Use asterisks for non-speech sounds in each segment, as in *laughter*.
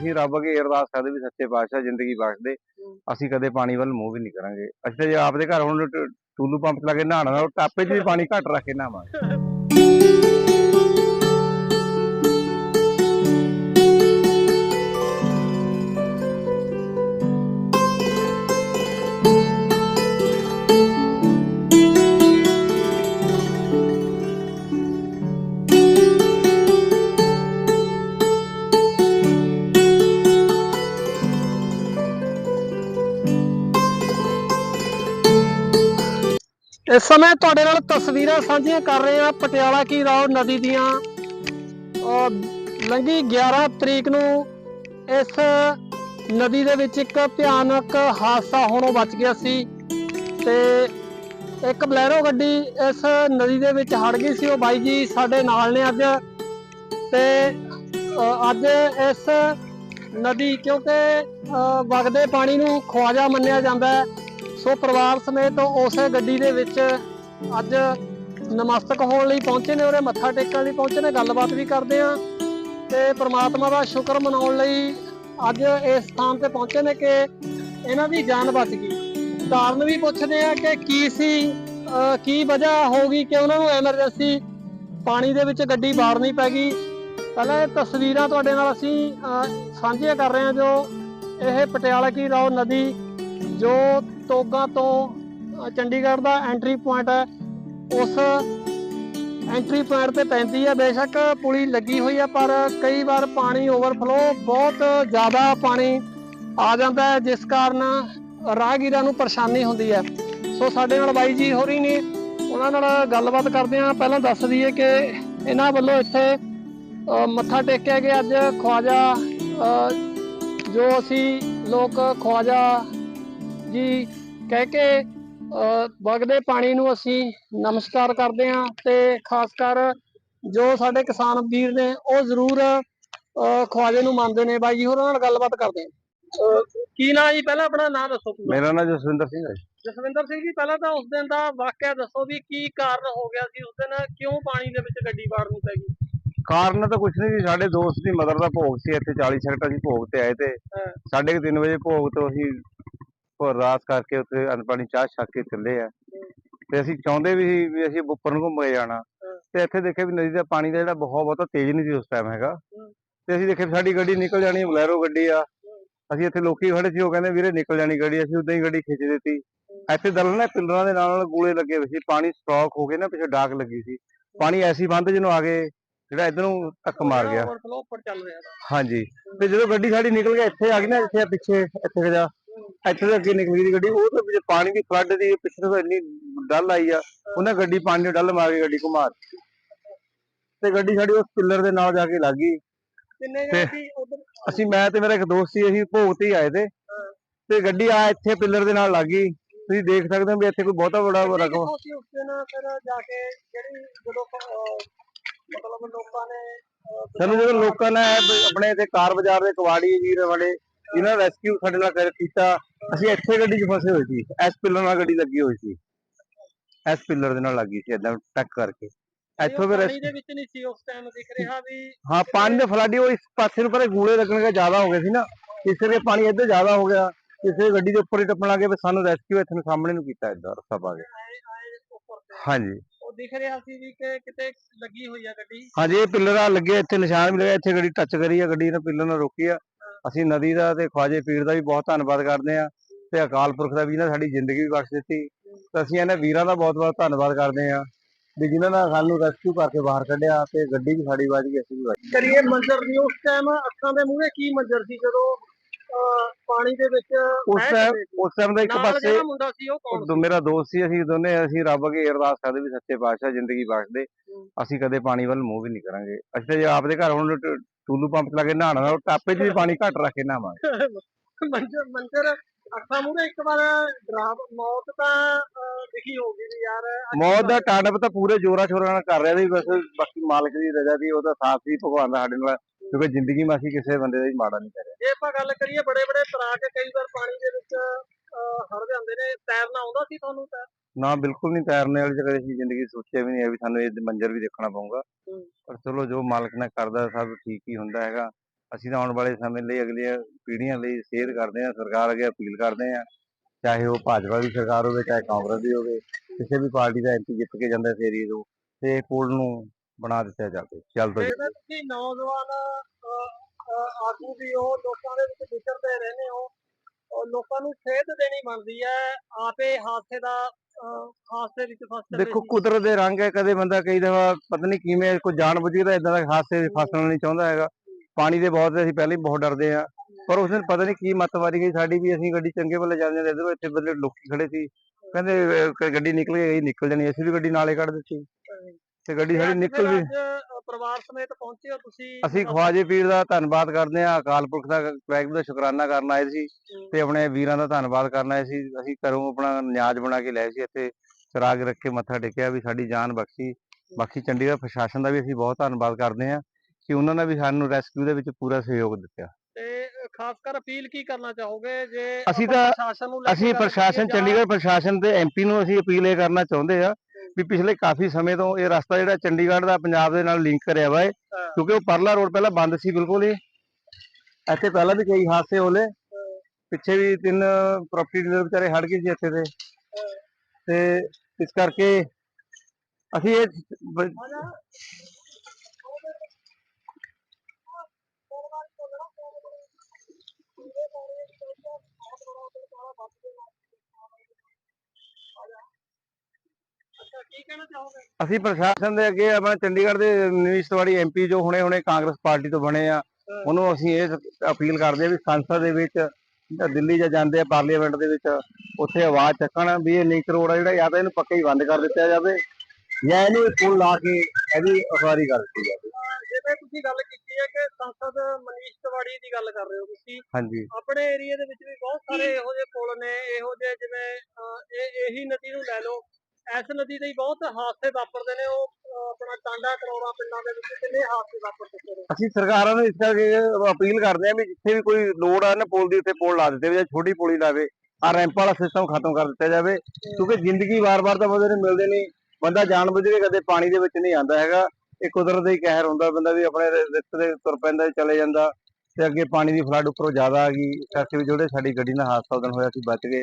ਅਸੀਂ ਰੱਬ ਅੱਗੇ ਅਰਦਾਸ ਕਰਦੇ ਵੀ ਸੱਚੇ ਪਾਤਸ਼ਾਹ ਜ਼ਿੰਦਗੀ ਬਖਸ਼ ਦੇ ਅਸੀਂ ਕਦੇ ਪਾਣੀ ਵੱਲ ਮੂੰਹ ਵੀ ਨਹੀਂ ਕਰਾਂਗੇ। ਅਸੀਂ ਜੇ ਆਪਦੇ ਘਰ ਹੁਣ ਟੂਲੂ ਪੰਪ ਲਾ ਕੇ ਨਹਾਉਣਾ ਉਹ ਟਾਪੇ 'ਚ ਵੀ ਪਾਣੀ ਘੱਟ ਰੱਖ ਕੇ ਨਹਾਵਾਂਗੇ। *laughs* ਇਸ ਸਮੇਂ ਤੁਹਾਡੇ ਨਾਲ ਤਸਵੀਰਾਂ ਸਾਂਝੀਆਂ ਕਰ ਰਹੇ ਹਾਂ। ਪਟਿਆਲਾ ਕੀ ਰਾਓ ਨਦੀ ਦੀਆਂ। ਅਹ ਲੰਘੀ 11 ਤਰੀਕ ਨੂੰ ਇਸ ਨਦੀ ਦੇ ਵਿੱਚ ਇੱਕ ਭਿਆਨਕ ਹਾਦਸਾ ਹੋਣੋਂ ਬਚ ਗਿਆ ਸੀ ਤੇ ਇੱਕ ਬਲੈਰੋ ਗੱਡੀ ਇਸ ਨਦੀ ਦੇ ਵਿੱਚ ਹੜ ਗਈ ਸੀ। ਉਹ ਬਾਈ ਜੀ ਸਾਡੇ ਨਾਲ ਨੇ ਅੱਜ ਤੇ ਅੱਜ ਇਸ ਨਦੀ ਕਿਉਂਕਿ ਵਗਦੇ ਪਾਣੀ ਨੂੰ ਖਵਾਜਾ ਮੰਨਿਆ ਜਾਂਦਾ ਹੈ। ਸੋ ਪਰਿਵਾਰ ਸਮੇਤ ਉਸੇ ਗੱਡੀ ਦੇ ਵਿੱਚ ਅੱਜ ਨਮਸਤਕ ਹੋਣ ਲਈ ਪਹੁੰਚੇ ਨੇ ਉਹਦੇ ਮੱਥਾ ਟੇਕਣ ਲਈ ਪਹੁੰਚੇ ਨੇ, ਗੱਲਬਾਤ ਵੀ ਕਰਦੇ ਆ ਤੇ ਪ੍ਰਮਾਤਮਾ ਦਾ ਸ਼ੁਕਰ ਮਨਾਉਣ ਲਈ ਅੱਜ ਇਸ ਸਥਾਨ ਤੇ ਪਹੁੰਚੇ ਨੇ ਕਿ ਇਹਨਾਂ ਦੀ ਜਾਨ ਬਚ ਗਈ। ਕਾਰਨ ਵੀ ਪੁੱਛਦੇ ਆ ਕਿ ਕੀ ਸੀ ਕੀ ਵਜ੍ਹਾ ਹੋ ਗਈ ਕਿ ਉਹਨਾਂ ਨੂੰ ਐਮਰਜੈਂਸੀ ਪਾਣੀ ਦੇ ਵਿੱਚ ਗੱਡੀ ਬਾੜਨੀ ਪੈ ਗਈ। ਪਹਿਲਾਂ ਇਹ ਤਸਵੀਰਾਂ ਤੁਹਾਡੇ ਨਾਲ ਅਸੀਂ ਸਾਂਝੀਆਂ ਕਰ ਰਹੇ ਹਾਂ ਜੋ ਇਹ ਪਟਿਆਲਾ ਕੀ ਰਾਓ ਨਦੀ ਜੋ ਤੋਗਾ ਤੋਂ ਚੰਡੀਗੜ੍ਹ ਦਾ ਐਂਟਰੀ ਪੁਆਇੰਟ ਹੈ। ਉਸ ਐਂਟਰੀ ਪੁਆਇੰਟ ਤੇ ਪੈਂਦੀ ਹੈ। ਬੇਸ਼ੱਕ ਪੁਲੀ ਲੱਗੀ ਹੋਈ ਹੈ, ਪਰ ਕਈ ਵਾਰ ਪਾਣੀ ਓਵਰਫਲੋ ਬਹੁਤ ਜ਼ਿਆਦਾ ਪਾਣੀ ਆ ਜਾਂਦਾ ਹੈ, ਜਿਸ ਕਾਰਨ ਰਾਹਗੀਰਾਂ ਨੂੰ ਪਰੇਸ਼ਾਨੀ ਹੁੰਦੀ ਹੈ। ਸੋ ਸਾਡੇ ਨਾਲ ਬਾਈ ਜੀ ਹੋ ਰਹੀ ਨੇ ਉਹਨਾਂ ਨਾਲ ਗੱਲਬਾਤ ਕਰਦੇ ਹਾਂ। ਪਹਿਲਾਂ ਦੱਸ ਦਈਏ ਕਿ ਇਹਨਾਂ ਵੱਲੋਂ ਇੱਥੇ ਮੱਥਾ ਟੇਕਿਆ ਗਿਆ ਅੱਜ। ਖਵਾਜਾ ਜੋ ਅਸੀਂ ਲੋਕ ਖਵਾਜਾ ਜੀ ਕਹਿ ਕੇ ਵਗਦੇ ਪਾਣੀ ਨੂੰ ਅਸੀਂ ਨਮਸਕਾਰ ਕਰਦੇ ਹਾਂ ਤੇ ਖਾਸ ਕਰ ਜੋ ਸਾਡੇ ਕਿਸਾਨ ਵੀਰ ਨੇ ਉਹ ਜ਼ਰੂਰ ਖਵਾਜੇ ਨੂੰ ਮੰਨਦੇ ਨੇ। ਬਾਈ ਜੀ ਹੋਰਾਂ ਨਾਲ ਗੱਲਬਾਤ ਕਰਦੇ ਹਾਂ। ਕੀ ਨਾਂ ਜੀ? ਪਹਿਲਾਂ ਆਪਣਾ ਨਾਮ ਦੱਸੋ ਮੇਰਾ ਨਾਮ ਜਸਵਿੰਦਰ ਸਿੰਘ ਹੈ ਜੀ। ਜਸਵਿੰਦਰ ਸਿੰਘ ਜੀ ਪਹਿਲਾਂ ਤਾਂ ਉਸ ਦਿਨ ਦਾ ਵਾਕਿਆ ਦੱਸੋ ਵੀ ਕੀ ਕਾਰਨ ਹੋ ਗਿਆ ਸੀ। ਉਸ ਦਿਨ ਕਿਉਂ ਪਾਣੀ ਦੇ ਵਿੱਚ ਗੱਡੀ ਵਾੜਨੀ ਪੈ ਗਈ? ਕਾਰਨ ਤਾਂ ਕੁਛ ਨਹੀਂ ਜੀ। ਸਾਡੇ ਦੋਸਤ ਦੀ ਮਦਰ ਦਾ ਭੋਗ ਸੀ। ਇੱਥੇ 40 ਸੈਕਟਰ ਅਸੀਂ ਭੋਗ ਤੇ ਆਏ ਤੇ ਕੁ ਤਿੰਨ ਵਜੇ ਭੋਗ ਤੋਂ ਅਸੀਂ ਉਹ ਰਾਤ ਕਰਕੇ ਉੱਥੇ ਅਨਪਾਣੀ ਚਾਹ ਛੱਕ ਕੇ ਚੱਲੇ ਆ। ਤੇ ਅਸੀਂ ਚਾਹੁੰਦੇ ਵੀ ਸੀ ਵੀ ਅਸੀਂ ਉੱਪਰ ਨੂੰ ਘੁੰਮ ਕੇ ਜਾਣਾ ਤੇ ਇੱਥੇ ਦੇਖਿਆ ਵੀ ਨਦੀ ਦਾ ਪਾਣੀ ਦਾ ਜਿਹੜਾ ਬਹੁਤ ਬਹੁਤਾ ਤੇਜ਼ ਨਹੀਂ ਸੀ ਉਸ ਟਾਈਮ ਹੈਗਾ। ਤੇ ਅਸੀਂ ਦੇਖਿਆ ਸਾਡੀ ਗੱਡੀ ਨਿਕਲ ਜਾਣੀ ਬਲੈਰੋ ਗੱਡੀ ਆ। ਅਸੀਂ ਇੱਥੇ ਲੋਕੀ ਖੜੇ ਸੀ ਉਹ ਕਹਿੰਦੇ ਵੀਰੇ ਨਿਕਲ ਜਾਣੀ ਗੱਡੀ ਅਸੀਂ ਉਦਾਂ ਹੀ ਗੱਡੀ ਖਿੱਚ ਦਿੱਤੀ। ਇੱਥੇ ਦਲ ਨਾ ਪਿੱਲਰਾਂ ਦੇ ਨਾਲ ਨਾਲ ਗੋਲੇ ਲੱਗੇ ਹੋਏ ਸੀ ਪਾਣੀ ਸਟਾਕ ਹੋ ਕੇ ਨਾ ਪਿੱਛੇ ਡਾਕ ਲੱਗੀ ਸੀ। ਪਾਣੀ ਐਸੀ ਬੰਦ ਜਿਹਨੂੰ ਆ ਗਏ ਜਿਹੜਾ ਇਧਰ ਨੂੰ ਧੱਕ ਮਾਰ ਗਿਆ। ਹਾਂਜੀ। ਤੇ ਜਦੋਂ ਗੱਡੀ ਸਾਡੀ ਨਿਕਲ ਕੇ ਇੱਥੇ ਆ ਗਈ ਨਾ ਇੱਥੇ ਪਿੱਛੇ ਇੱਥੇ ਜਾ ਇੱਥੇ ਤੋਂ ਅੱਗੇ ਨਿਕਲ ਗੱਡੀ ਉਹ ਤਾਂ ਵਿੱਚ ਪਾਣੀ ਦੀ ਫਲੱਡ ਦੀ ਪਿੱਛੇ ਤੋਂ ਇੰਨੀ ਡੱਲ ਆਈ ਆ ਉਹਨੇ ਗੱਡੀ ਪਾਣੀ ਨੂੰ ਡੱਲ ਮਾਰ ਕੇ ਗੱਡੀ ਘੁਮਾ ਦਿੱਤੀ। ਤੇ ਗੱਡੀ ਸਾਡੀ ਉਸ ਪਿੱਲਰ ਦੇ ਨਾਲ ਜਾ ਕੇ ਲੱਗ ਗਈ। ਕਿੰਨੇ ਜਣੇ ਸੀ ਉਧਰ? ਅਸੀਂ ਮੈਂ ਤੇ ਮੇਰਾ ਇੱਕ ਦੋਸਤ ਸੀ ਅਸੀਂ ਭੋਗ ਤੇ ਹੀ ਆਏ ਤੇ। ਤੇ ਗੱਡੀ ਆ ਇੱਥੇ ਪਿੱਲਰ ਦੇ ਨਾਲ ਲੱਗ ਗਈ। ਤੁਸੀਂ ਦੇਖ ਸਕਦੇ ਹੋ ਵੀ ਇੱਥੇ ਕੋਈ ਬਹੁਤਾ ਬੜਾ ਰਕਮ ਕਿੱਥੋਂ ਸੀ ਉਸ ਦਿਨ ਫਿਰ ਜਾ ਕੇ ਜਿਹੜੀ ਜਦੋਂ ਮਤਲਬ ਲੋਕਾਂ ਨੇ ਸਾਨੂੰ ਜਦੋਂ ਲੋਕਾਂ ਨੇ ਆਪਣੇ ਇੱਥੇ ਕਾਰ ਬਾਜ਼ਾਰ ਦੇ ਕਵਾੜੀ ਵੀਰ ਵਾਲੇ ਜਿਨ੍ਹਾਂ ਨੇ ਰੈਸਕਿਊ ਸਾਡੇ ਨਾਲ ਕਰ ਕੀਤਾ। ਅਸੀਂ ਇੱਥੇ ਗੱਡੀ 'ਚ ਫਸੇ ਹੋਏ ਸੀ। ਐਸ ਪਿੱਲਰ ਨਾਲ ਗੱਡੀ ਲੱਗੀ ਹੋਈ ਸੀ। ਐਸ ਪਿੱਲਰ ਦੇ ਨਾਲ ਲੱਗੀ ਸੀ ਏਦਾਂ ਟੱਕ ਕਰਕੇ। ਇੱਥੋਂ ਫਿਰ ਪਾਣੀ ਦੇ ਵਿੱਚ ਨਹੀਂ ਸੀ ਉਸ ਟਾਈਮ ਦਿਖ ਰਿਹਾ ਵੀ ਹਾਂ ਪਾਣੀ ਦੇ ਫਲਾਡੀ ਉਹ ਇਸ ਪਾਸੇ ਨੂੰ ਪਰੇ ਗੂਲੇ ਲੱਗਣਗੇ ਜ਼ਿਆਦਾ ਹੋ ਗਏ ਸੀ ਨਾ। ਇਸ ਕਰਕੇ ਪਾਣੀ ਇੱਧਰ ਜ਼ਿਆਦਾ ਹੋ ਗਿਆ। ਕਿਸੇ ਗੱਡੀ ਦੇ ਉੱਪਰ ਹੀ ਟੱਪਣ ਲੱਗੇ ਫਿਰ ਸਾਨੂੰ ਰੈਸਕਿਊ ਇੱਥੇ ਸਾਹਮਣੇ ਨੂੰ ਕੀਤਾ ਇੱਧਰ ਰਸਤਾ ਪਾ ਕੇ। ਹਾਂਜੀ। ਉਹ ਦਿਖ ਰਿਹਾ ਸੀ ਵੀ ਕਿ ਕਿਤੇ ਲੱਗੀ ਹੋਈ ਆ ਗੱਡੀ। ਹਾਂਜੀ ਇਹ ਪਿੱਲਰ ਆ ਲੱਗੇ ਇੱਥੇ ਨਿਸ਼ਾਨ ਵੀ ਲੱਗਾ ਇੱਥੇ ਗੱਡੀ ਟੱਚ ਕਰੀ ਆ ਗੱਡੀ ਨੇ ਪਿੱਲਰ ਨਾਲ ਰੋਕੀ ਆ। ਅਸੀਂ ਨਦੀ ਦਾ ਤੇ ਖਵਾਜੇ ਪੀਰ ਦਾ ਵੀ ਬਹੁਤ ਧੰਨਵਾਦ ਕਰਦੇ ਆ ਤੇ ਅਕਾਲ ਪੁਰਖ ਦਾ ਵੀ ਇਹਨਾਂ ਸਾਡੀ ਜ਼ਿੰਦਗੀ ਵੀ ਬਖਸ਼ ਦਿੱਤੀ। ਤੇ ਅਸੀਂ ਇਹਨਾਂ ਵੀਰਾਂ ਦਾ ਬਹੁਤ ਬਹੁਤ ਧੰਨਵਾਦ ਕਰਦੇ ਆ ਵੀ ਜਿਨ੍ਹਾਂ ਨੇ ਸਾਨੂੰ ਰੈਸਕਿਊ ਕਰਕੇ ਬਾਹਰ ਕੱਢਿਆ ਤੇ ਗੱਡੀ ਵੀ ਸਾਡੀ ਵੱਜ ਗਈ ਅਸੀਂ ਵੀ। ਕਰੀਏ ਮੰਜ਼ਰ ਦੀ ਉਸ ਟਾਈਮ ਅੱਖਾਂ ਦੇ ਮੂਹਰੇ ਕੀ ਮੰਜ਼ਰ ਸੀ ਜਦੋਂ ਪਾਣੀ ਦੇ ਵਿੱਚ ਉਸ ਟਾਈਮ? ਉਸ ਟਾਈਮ ਦਾ ਇੱਕ ਨਾਲ ਪਾਸੇ ਜਿਹੜਾ ਮੁੰਡਾ ਸੀ ਉਹ ਕੌਣ ਉਦੋਂ ਮੇਰਾ ਦੋਸਤ ਸੀ ਅਸੀਂ ਦੋਨੇ ਅਸੀਂ ਰੱਬ ਅੱਗੇ ਅਰਦਾਸ ਕਰਦੇ ਵੀ ਸੱਚੇ ਪਾਤਸ਼ਾਹ ਜ਼ਿੰਦਗੀ ਬਖਸ਼ ਦੇ। ਅਸੀਂ ਕਦੇ ਪਾਣੀ ਵੱਲ ਮੂੰਹ ਵੀ ਨਹੀਂ ਕਰਾਂਗੇ। ਅਸੀਂ ਤਾਂ ਜੇ ਆਪਦੇ ਘਰ ਹੁਣ ਟੂਲੂ ਪੰਪ ਲਾ ਕੇ ਨਹਾਉਣਾ ਉਹ ਟਾਪੇ 'ਚ ਵੀ ਪਾਣੀ ਘੱਟ ਰੱਖ ਕੇ ਨਹਾਵਾਂਗੇ। ਮੰਜ਼ਰ ਮੰਜ਼ਰ ਅੱਖਾਂ ਮੂਹਰੇ ਇੱਕ ਵਾਰ ਡਰਾਵ ਮੌਤ ਤਾਂ ਅਹ, ਦਿਖੀ ਹੋਗੀ ਵੀ ਯਾਰ ਅੱਜ ਮੌਤ ਦਾ ਤਾਂਡਵ ਤਾਂ ਪੂਰੇ ਜੋਰਾ ਸ਼ੋਰਾਂ ਨਾਲ ਕਰ ਰਿਹਾ ਸੀ ਬਸ ਬਾਕੀ ਮਾਲਕ ਦੀ ਰਜ਼ਾ ਦੀ ਉਹਦਾ ਸਾਥ ਸੀ ਭਗਵਾਨ ਦਾ ਸਾਡੇ ਨਾਲ ਕਿਉਂਕਿ ਜ਼ਿੰਦਗੀ ਮੈਂ ਅਸੀਂ ਕਿਸੇ ਬੰਦੇ ਦਾ ਹੀ ਮਾੜਾ ਨਹੀਂ ਕਰਿਆ ਜੇ ਆਪਾਂ ਗੱਲ ਕਰੀਏ ਬੜੇ ਬੜੇ ਤਰਾਕ ਕਈ ਵਾਰ ਪਾਣੀ ਦੇ ਵਿੱਚ ਨੇ ਤੈਰਨਾ ਆਉਂਦਾ ਸੀ ਤੁਹਾਨੂੰ ਤਾਂ? ਨਾ ਬਿਲਕੁਲ ਨਹੀਂ ਤੈਰਨੇ ਵਾਲੀ ਜਗ੍ਹਾ ਅਸੀਂ ਜ਼ਿੰਦਗੀ ਸੋਚਿਆ ਵੀ ਨਹੀਂ ਹੈ ਵੀ ਸਾਨੂੰ ਇਹ ਮੰਜ਼ਰ ਵੀ ਦੇਖਣਾ ਪਊਗਾ। ਪਰ ਚਲੋ ਜੋ ਮਾਲਕ ਨੇ ਕਰਦਾ ਸਭ ਠੀਕ ਹੀ ਹੁੰਦਾ ਹੈਗਾ। ਅਸੀਂ ਤਾਂ ਆਉਣ ਵਾਲੇ ਸਮੇਂ ਲਈ ਅਗਲੀਆਂ ਪੀੜ੍ਹੀਆਂ ਲਈ ਸੇਧ ਕਰਦੇ ਹਾਂ ਸਰਕਾਰ ਅੱਗੇ ਅਪੀਲ ਕਰਦੇ ਹਾਂ। ਚਾਹੇ ਉਹ ਭਾਜਪਾ ਦੀ ਸਰਕਾਰ ਹੋਵੇ ਚਾਹੇ ਕਾਂਗਰਸ ਦੀ ਹੋਵੇ ਕਿਸੇ ਵੀ ਪਾਰਟੀ ਦਾ ਐਮਪੀ ਜਿੱਤ ਕੇ ਜਾਂਦਾ ਏਰੀਏ ਤੋਂ ਤੇ ਪੁਲ ਨੂੰ ਬਣਾ ਦਿੱਤਾ ਜਾਵੇ। ਜਲਦ ਤੋਂ ਤੁਸੀਂ ਨੌਜਵਾਨ ਆਗੂ ਵੀ ਹੋ ਲੋਕਾਂ ਦੇ ਵਿੱਚ ਵਿਚਰਦੇ ਰਹਿੰਦੇ ਹੋ ਲੋਕਾਂ ਨੂੰ ਸੇਧ ਦੇਣੀ ਬਣਦੀ ਹੈ ਆਪੇ ਹਾਦਸੇ ਦਾ ਹਾਦਸੇ ਵਿੱਚ ਫਸ ਚੱਲੇ ਦੇਖੋ। ਕੁਦਰਤ ਦੇ ਰੰਗ ਹੈ ਕਦੇ ਬੰਦਾ ਕਈ ਦਫਾ ਪਤਾ ਨਹੀਂ ਕਿਵੇਂ ਕੋਈ ਜਾਣ ਬੁੱਝ ਕੇ ਤਾਂ ਇਦਾਂ ਦਾ ਹਾਦਸੇ ਫਸਣਾ ਨਹੀਂ ਚਾਹੁੰਦਾ ਹੈਗਾ। ਪਾਣੀ ਦੇ ਬਹੁਤ ਅਸੀਂ ਪਹਿਲਾਂ ਹੀ ਬਹੁਤ ਡਰਦੇ ਆ ਪਰ ਉਸ ਦਿਨ ਪਤਾ ਨਹੀਂ ਕੀ ਮੱਤ ਮਾਰੀ ਗਈ ਸਾਡੀ ਵੀ ਅਸੀਂ ਗੱਡੀ ਚੰਗੇ ਵੱਲ ਜਾਂਦੇ ਇਧਰੋਂ ਇੱਥੇ ਬੰਦੇ ਲੋਕੀ ਖੜੇ ਸੀ। ਕਹਿੰਦੇ ਗੱਡੀ ਨਿਕਲ ਗਈ ਨਿਕਲ ਜਾਣੀ ਅਸੀਂ ਵੀ ਗੱਡੀ ਨਾਲੇ ਕੱਢ ਦਿੱਤੀ। ਤੇ ਗੱਡੀ ਸਾਡੀ ਨਿਕਲ ਵੀ ਪਰਿਵਾਰ ਸਮੇਤ ਪਹੁੰਚੇ ਹੋ ਤੁਸੀਂ ਅਸੀਂ ਖਵਾਜੇ ਪੀਰ ਦਾ ਧੰਨਵਾਦ ਕਰਦੇ ਹਾਂ ਅਕਾਲ ਪੁਰਖ ਦਾ ਵਾਹਿਗੁਰੂ ਦਾ ਸ਼ੁਕਰਾਨਾ ਕਰਨ ਆਏ ਸੀ ਤੇ ਆਪਣੇ ਵੀਰਾਂ ਦਾ ਧੰਨਵਾਦ ਕਰਨ ਆਏ ਸੀ। ਅਸੀਂ ਘਰੋਂ ਆਪਣਾ ਨਿਆਜ਼ ਬਣਾ ਕੇ ਲਏ ਸੀ ਇੱਥੇ ਚਰਾਗ ਰੱਖ ਕੇ ਮੱਥਾ ਟੇਕਿਆ ਵੀ ਸਾਡੀ ਜਾਨ ਬਖਸ਼ੀ। ਬਾਕੀ ਚੰਡੀਗੜ੍ਹ ਪ੍ਰਸ਼ਾਸਨ ਦਾ ਵੀ ਅਸੀਂ ਬਹੁਤ ਧੰਨਵਾਦ ਕਰਦੇ ਹਾਂ ਕਿ ਉਹਨਾਂ ਨੇ ਵੀ ਸਾਨੂੰ ਰੈਸਕਿਊ ਦੇ ਵਿੱਚ ਪੂਰਾ ਸਹਿਯੋਗ ਦਿੱਤਾ। ਤੇ ਖਾਸ ਕਰ ਅਪੀਲ ਕੀ ਕਰਨਾ ਚਾਹੋਗੇ ਜੇ ਅਸੀਂ ਤਾਂ- ਪ੍ਰਸ਼ਾਸਨ ਨੂੰ ਅਸੀਂ ਪ੍ਰਸ਼ਾਸਨ ਚੰਡੀਗੜ੍ਹ ਪ੍ਰਸ਼ਾਸਨ ਤੇ ਐਮਪੀ ਨੂੰ ਅਸੀਂ ਅਪੀਲ ਇਹ ਕਰਨਾ ਚਾਹੁੰਦੇ ਆ ਵੀ ਪਿਛਲੇ ਕਾਫੀ ਸਮੇਂ ਤੋਂ ਇਹ ਰਸਤਾ ਜਿਹੜਾ ਚੰਡੀਗੜ੍ਹ ਦਾ ਪੰਜਾਬ ਦੇ ਨਾਲ ਲਿੰਕ ਕਰਿਆ ਵਾ ਹੈ। ਕਿਉਂਕਿ ਉਹ ਪਰਲਾ ਰੋਡ ਪਹਿਲਾਂ ਬੰਦ ਸੀ ਬਿਲਕੁਲ ਹੀ। ਇੱਥੇ ਪਹਿਲਾਂ ਵੀ ਕਈ ਹਾਦਸੇ ਹੋਲੇ ਪਿੱਛੇ ਵੀ ਤਿੰਨ ਪ੍ਰਾਪਰਟੀ ਡੀਲਰ ਵਿਚਾਰੇ ਹੜ ਗਏ ਸੀ ਇੱਥੇ ਤੇ ਤੇ ਇਸ ਕਰਕੇ ਅਸੀਂ ਇਹ ਕਹਿਣਾ ਚਾਹੋਗੇ? ਅਸੀਂ ਪ੍ਰਸ਼ਾਸਨ ਦੇ ਅੱਗੇ ਆਪਣਾ ਚੰਡੀਗੜ੍ਹ ਦੇ ਨਵੀਂ ਸਤਵਾੜੀ ਐਮਪੀ ਜੋ ਹੁਣੇ ਹੁਣੇ ਕਾਂਗਰਸ ਪਾਰਟੀ ਤੋਂ ਬਣੇ ਆ ਉਹਨੂੰ ਅਸੀਂ ਇਹ ਅਪੀਲ ਕਰਦੇ ਆ ਵੀ ਸੰਸਦ ਦੇ ਵਿੱਚ ਜਾਂ ਦਿੱਲੀ ਜਾਂ ਜਾਂਦੇ ਆ ਪਾਰਲੀਮੈਂਟ ਦੇ ਵਿੱਚ ਉੱਥੇ ਆਵਾਜ਼ ਚੱਕਣ ਵੀ ਇਹ ਲਿੰਕ ਰੋਡ ਆ ਜਿਹੜਾ ਜਾਂ ਤਾਂ ਇਹਨੂੰ ਪੱਕਾ ਹੀ ਬੰਦ ਕਰ ਦਿੱਤਾ ਜਾਵੇ ਜਾਂ ਇਹਨੂੰ ਪੁਲ ਲਾ ਕੇ ਇਹਦੀ ਅਖਬਾਰੀ ਕਰ ਦਿੱਤੀ ਜਾਵੇ। ਤੁਸੀਂ ਗੱਲ ਕੀਤੀ ਹੈ ਕਿ ਸੰਸਦ ਮਨੀਸ਼ ਤਿਵਾੜੀ ਦੀ ਗੱਲ ਕਰ ਰਹੇ ਹੋ ਤੁਸੀਂ। ਹਾਂਜੀ। ਆਪਣੇ ਏਰੀਆ ਦੇ ਵਿੱਚ ਵੀ ਬਹੁਤ ਸਾਰੇ ਇਹੋ ਜਿਹੇ ਪੁਲ ਨੇ ਇਹੋ ਜਿਹੇ ਜਿਵੇਂ ਅਹ, ਇਹ ਇਹੀ ਨਦੀ ਨੂੰ ਲੈ ਲਓ ਇਸ ਨਦੀ ਦੇ ਹੀ ਬਹੁਤ ਹਾਦਸੇ ਵਾਪਰਦੇ ਨੇ, ਉਹ ਆਪਣਾ ਟਾਂਡਾ ਕਰੋੜਾ ਪਿੰਡਾਂ ਦੇ ਵਿੱਚ ਕਿੰਨੇ ਹਾਦਸੇ ਵਾਪਰ ਚੁੱਕੇ ਨੇ। ਅਸੀਂ ਸਰਕਾਰਾਂ ਨੂੰ ਇਸ ਕਰਕੇ ਅਪੀਲ ਕਰਦੇ ਆ ਵੀ ਜਿੱਥੇ ਵੀ ਕੋਈ ਲੋੜ ਆ ਨਾ, ਪੁਲ ਦੀ ਉੱਤੇ ਪੁਲ ਲਾ ਦਿੱਤੇ ਜਾਂ ਛੋਟੀ ਪੁਲੀ ਲਾਵੇ, ਆ ਰੈਂਪ ਵਾਲਾ ਸਿਸਟਮ ਖਤਮ ਕਰ ਦਿੱਤਾ ਜਾਵੇ, ਕਿਉਂਕਿ ਜ਼ਿੰਦਗੀ ਵਾਰ-ਵਾਰ ਤਾਂ ਬੰਦੇ ਨੂੰ ਮਿਲਦੇ ਨਹੀਂ, ਬੰਦਾ ਜਾਣ ਬੁੱਝ ਕੇ ਕਦੇ ਪਾਣੀ ਦੇ ਵਿੱਚ ਨਹੀਂ ਆਂਦਾ ਹੈਗਾ, ਇਹ ਕੁਦਰਤ ਦਾ ਹੀ ਕਹਿਰ ਹੁੰਦਾ, ਬੰਦਾ ਵੀ ਆਪਣੇ ਰ- ਰਿਸਕ ਦੇ ਤੁਰ ਪੈਂਦਾ, ਚਲੇ ਜਾਂਦਾ। ਤੇ ਅੱਗੇ ਪਾਣੀ ਦੀ ਫਲੱਡ ਉੱਪਰੋਂ ਜ਼ਿਆਦਾ ਆ ਗਈ। ਕਰਕੇ ਵੀ ਜਿਹੜੇ ਸਾਡੀ ਗੱਡੀ ਨਾਲ ਹਾਦਸਾ ਉਦੋਂ ਹੋਇਆ ਸੀ ਬਚ ਗਏ।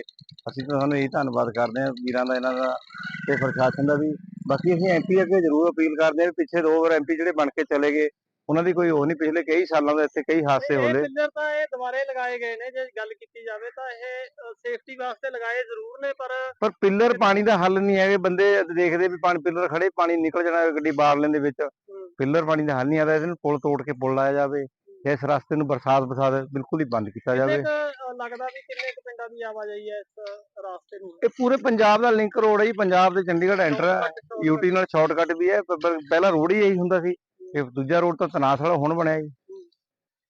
ਅਸੀਂ ਤਾਂ ਤੁਹਾਨੂੰ ਇਹੀ ਧੰਨਵਾਦ ਕਰਦੇ ਹਾਂ ਵੀਰਾਂ ਦਾ ਇਹਨਾਂ ਦਾ ਤੇ ਪ੍ਰਸ਼ਾਸਨ ਦਾ ਵੀ। ਬਾਕੀ ਅਸੀਂ ਐਮਪੀ ਅੱਗੇ ਜ਼ਰੂਰ ਅਪੀਲ ਕਰਦੇ ਹਾਂ ਪਿੱਛੇ ਦੋ ਵਾਰ ਐਮਪੀ ਜਿਹੜੇ ਬਣ ਕੇ ਚਲੇ ਗਏ ਉਹਨਾਂ ਦੀ ਕੋਈ ਉਹ ਨਹੀਂ ਪਿਛਲੇ ਕਈ ਸਾਲਾਂ ਤੋਂ ਇੱਥੇ ਕਈ ਹਾਦਸੇ ਹੋਲੇ। ਪਿੱਲਰ ਤਾਂ ਇਹ ਦੁਬਾਰੇ ਲਗਾਏ ਗਏ ਨੇ ਜੇ ਗੱਲ ਕੀਤੀ ਜਾਵੇ ਤਾਂ ਇਹ ਸੇਫਟੀ ਵਾਸਤੇ ਲਗਾਏ ਜ਼ਰੂਰ ਨੇ ਪਰ ਪਰ ਪਿੱਲਰ ਪਾਣੀ ਦਾ ਹੱਲ ਨਹੀਂ ਹੈਗੇ। ਬੰਦੇ ਦੇਖਦੇ ਵੀ ਪਾਣੀ ਪਿੱਲਰ ਖੜੇ ਪਾਣੀ ਨਿਕਲ ਜਾਣਾ ਗੱਡੀ ਬਾੜ ਲੈਣ ਦੇ ਵਿੱਚ। ਪਿੱਲਰ ਪਾਣੀ ਦਾ ਹੱਲ ਨਹੀਂ ਆਦਾ ਇਹਨੂੰ ਪੁਲ ਤੋੜ ਕੇ ਪੁਲ ਲਾਇਆ ਜਾਵੇ। ਇਸ ਰਸਤੇ ਨੂੰ ਬਰਸਾਤ ਬਰਸਾਤ ਬਿਲਕੁਲ ਹੀ ਬੰਦ ਕੀਤਾ ਜਾਵੇ। ਲੱਗਦਾ ਵੀ ਕਿੰਨੇ ਕੁ ਪਿੰਡਾਂ ਦੀ ਆਵਾਜਾਈ ਹੈ ਇਸ ਰਾਸਤੇ ਨੂੰ? ਇਹ ਪੂਰੇ ਪੰਜਾਬ ਦਾ ਲਿੰਕ ਰੋਡ ਹੈ ਜੀ ਪੰਜਾਬ ਤੇ ਚੰਡੀਗੜ੍ਹ ਐਂਟਰ ਹੈ। ਯੂਟੀ ਨਾਲ ਸ਼ਾਰਟਕਟ ਵੀ ਹੈ ਪਹਿਲਾਂ ਰੋਡ ਹੀ ਇਹੀ ਹੁੰਦਾ ਸੀ। ਇਹ ਦੂਜਾ ਰੋਡ ਤਾਂ ਤਨਾਸ ਵਾਲਾ ਹੁਣ ਬਣਿਆ ਜੀ।